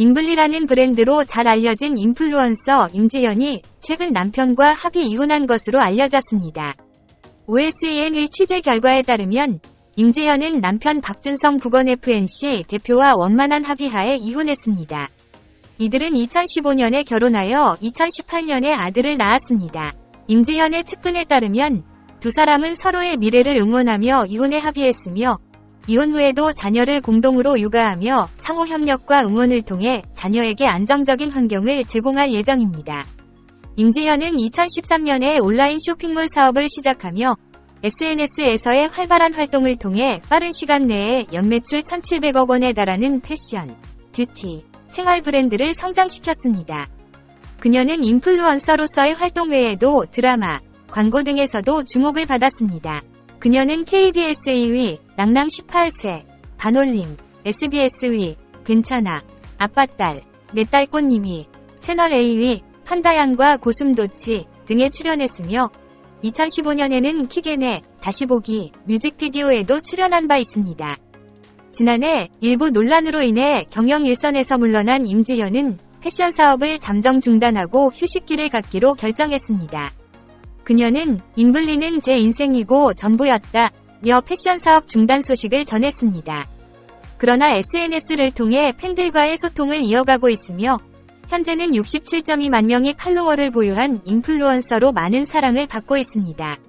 인블리라는 브랜드로 잘 알려진 인플루언서 임지연이 최근 남편과 합의 이혼한 것으로 알려졌습니다. OSN의 취재 결과에 따르면 임지연은 남편 박준성 국원FNC 대표와 원만한 합의하에 이혼했습니다. 이들은 2015년에 결혼하여 2018년에 아들을 낳았습니다. 임지연의 측근에 따르면 두 사람은 서로의 미래를 응원하며 이혼에 합의했으며 이혼 후에도 자녀를 공동으로 육아하며 상호 협력과 응원을 통해 자녀에게 안정적인 환경을 제공할 예정입니다. 임지연은 2013년에 온라인 쇼핑몰 사업을 시작하며 SNS에서의 활발한 활동을 통해 빠른 시간 내에 연매출 1,700억 원에 달하는 패션, 뷰티, 생활 브랜드를 성장시켰습니다. 그녀는 인플루언서로서의 활동 외에도 드라마, 광고 등에서도 주목을 받았습니다. 그녀는 KBS 2위, 낭낭 18세, 반올림, SBS 위, 괜찮아, 아빠 딸, 내 딸 꽃님이, 채널 A위, 판다양과 고슴도치 등에 출연했으며 2015년에는 키겐의 다시 보기 뮤직비디오에도 출연한 바 있습니다. 지난해 일부 논란으로 인해 경영 일선에서 물러난 임지연은 패션 사업을 잠정 중단하고 휴식기를 갖기로 결정했습니다. 그녀는 인블리는 제 인생이고 전부였다. 며 패션 사업 중단 소식을 전했습니다. 그러나 SNS를 통해 팬들과의 소통을 이어가고 있으며 현재는 67.2만 명의 팔로워를 보유한 인플루언서로 많은 사랑을 받고 있습니다.